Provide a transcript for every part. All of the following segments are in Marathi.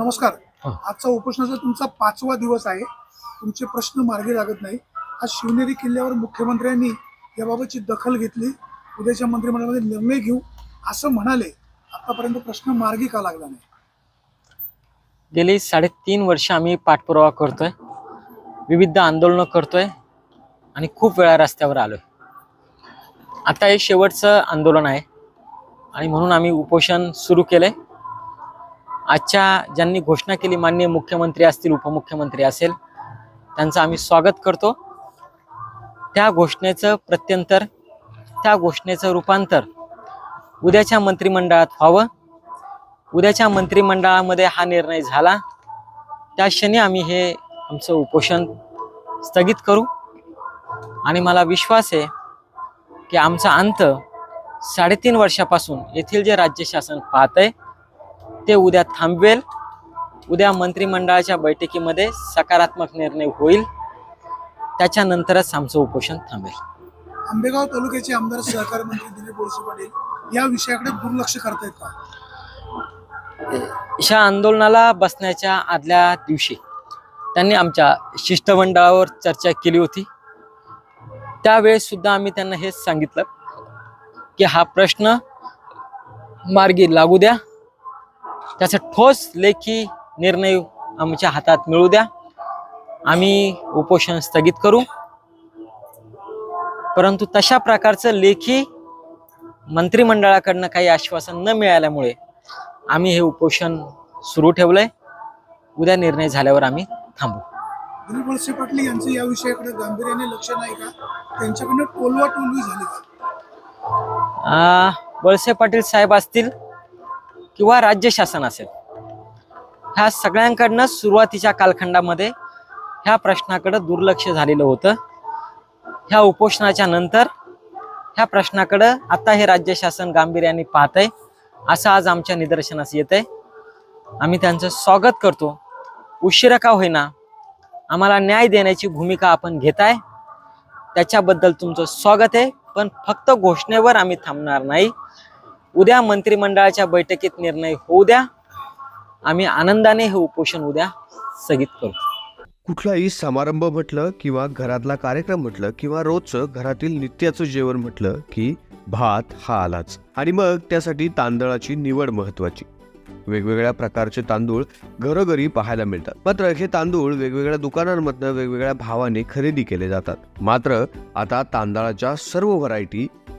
नमस्कार. आजचा उपोषणाचा तुमचा पाचवा दिवस आहे. तुमचे प्रश्न मार्गी लागत नाही. आज शिवनेरी किल्ल्यावर मुख्यमंत्र्यांनी याबाबतची दखल घेतली. उद्याच्या मंत्रिमंडळामध्ये निर्णय घेऊ असं म्हणाले. आतापर्यंत प्रश्न मार्गी का लागला नाही? गेली साडेतीन वर्ष आम्ही पाठपुरावा करतोय. विविध आंदोलनं करतोय. आणि खूप वेळा रस्त्यावर आलोय. आता हे शेवटचं आंदोलन आहे. आणि म्हणून आम्ही उपोषण सुरू केलंय. आजच्या ज्यांनी घोषणा केली माननीय मुख्यमंत्री असतील उपमुख्यमंत्री असेल त्यांचं आम्ही स्वागत करतो. त्या घोषणेचं प्रत्यंतर त्या घोषणेचं रूपांतर उद्याच्या मंत्रिमंडळात व्हावं. उद्याच्या मंत्रिमंडळामध्ये हा निर्णय झाला. त्या क्षणी आम्ही हे आमचं उपोषण स्थगित करू. आणि मला विश्वास आहे की आमचा अंत साडेतीन वर्षापासून येथील जे राज्य शासन आहे ते उद्या थांबवेल. उद्या मंत्रिमंडळाच्या बैठकीमध्ये सकारात्मक निर्णय होईल. त्याच्यानंतरच आमचं उपोषण थांबेल. आंबेगाव तालुक्याचे आमदार सहकार मंत्री दिलीप वळसे पाटील या विषयाकडे दुर्लक्ष करतायत का? अशा आंदोलनाला बसण्याच्या आदल्या दिवशी त्यांनी आमच्या शिष्टमंडळावर चर्चा केली होती. त्यावेळेस सुद्धा आम्ही त्यांना हेच सांगितलं की हा प्रश्न मार्गी लागू द्या. त्याचा ठोस लेखी निर्णय आमच्या हातात मिळू द्या. आम्ही उपोषण स्थगित करू. परंतु तशा प्रकारचं लेखी मंत्रिमंडळाकडनं काही आश्वासन न मिळाल्यामुळे आम्ही हे उपोषण सुरू ठेवलंय. उद्या निर्णय झाल्यावर आम्ही थांबू. वळसे पाटील यांचं या विषयाकडे गांभीर्याने लक्ष नाही का? त्यांच्याकडनं टोलवा टोलवी झाली वळसे पाटील साहेब असतील किंवा राज्य शासन असेल. ह्या सगळ्यांकडनं सुरुवातीच्या कालखंडामध्ये ह्या प्रश्नाकडे दुर्लक्ष झालेलं होतं. ह्या उपोषणाच्या नंतर ह्या प्रश्नाकडं आता हे राज्य शासन गांभीर्याने पाहत आहे असं आज आमच्या निदर्शनास येत आहे आम्ही त्यांचं स्वागत करतो. उशिरा का होईना आम्हाला न्याय देण्याची भूमिका आपण घेताय. त्याच्याबद्दल तुमचं स्वागत आहे. पण फक्त घोषणेवर आम्ही थांबणार नाही. उद्या मंत्रिमंडळाच्या बैठकीत निर्णय होऊ द्या. आम्ही आनंदाने हे उपोषण उद्या स्थगित करू. कुठलाही समारंभ म्हटलं किंवा घरातला कार्यक्रम म्हटलं किंवा रोजचं घरातील नित्याचं जेवण म्हटलं की भात हा आलाच. आणि मग त्यासाठी तांदळाची निवड महत्वाची वेगवेगळ्या प्रकारचे तांदूळ घरोघरी पाहायला मिळतात. मात्र हे तांदूळ वेगवेगळ्या दुकानांमधनं वेगवेगळ्या भावाने खरेदी केले जातात. मात्र आता तांदळाच्या सर्व व्हरायटी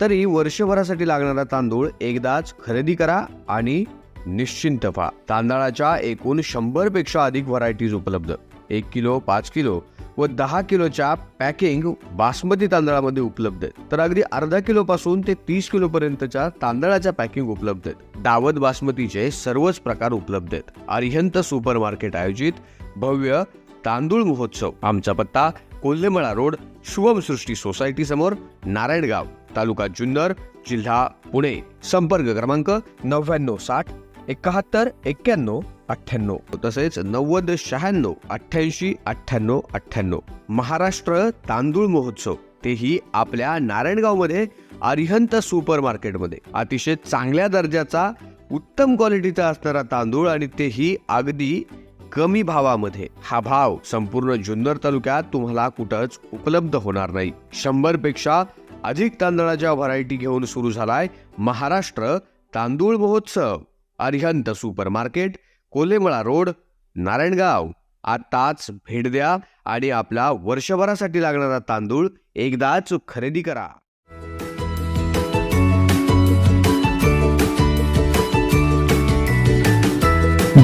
तरी वर्षभरासाठी लागणारा तांदूळ एकदाच खरेदी करा आणि निश्चिंत व्हा. तांदळाच्या एकूण शंभरपेक्षा अधिक व्हरायटीज उपलब्ध. एक किलो पाच किलो व दहा किलोच्या पॅकिंग बासमती तांदळामध्ये उपलब्ध आहेत. तर अगदी अर्धा किलो पासून ते तीस किलो पर्यंतच्या तांदळाच्या पॅकिंग उपलब्ध आहेत. दावत बासमतीचे सर्वच प्रकार उपलब्ध आहेत. अरिहंत सुपर मार्केट आयोजित भव्य तांदूळ महोत्सव आमचा पत्ता कोल्हेमळा रोड शुभम सृष्टी सोसायटी समोर नारायणगाव तालुका जुन्नर जिल्हा पुणे. संपर्क क्रमांक नव्याण्णव साठ एकाहत्तर एक्क्याण्णव अठ्ठ्याण्णव. तसेच नव्वद शहाण्णव अठ्ठ्याऐंशी अठ्ठ्याण्णव अठ्ठ्याण्णव. महाराष्ट्र तांदूळ महोत्सव तेही आपल्या नारायणगावमध्ये अरिहंत सुपर मार्केटमध्ये अतिशय चांगल्या दर्जाचा उत्तम क्वालिटीचा असणारा तांदूळ आणि तेही अगदी कमी भावामध्ये. हा भाव संपूर्ण जुन्नर तालुक्यात तुम्हाला कुठंच उपलब्ध होणार नाही. शंभरपेक्षा अधिक तांदळाच्या व्हरायटी घेऊन सुरू झालाय महाराष्ट्र तांदूळ महोत्सव. Arihant supermarket Kolemala road Narayangaon. आताच भेट द्या आणि आपला वर्षभरासाठी लागणारा तांदूळ एकदाच खरेदी करा.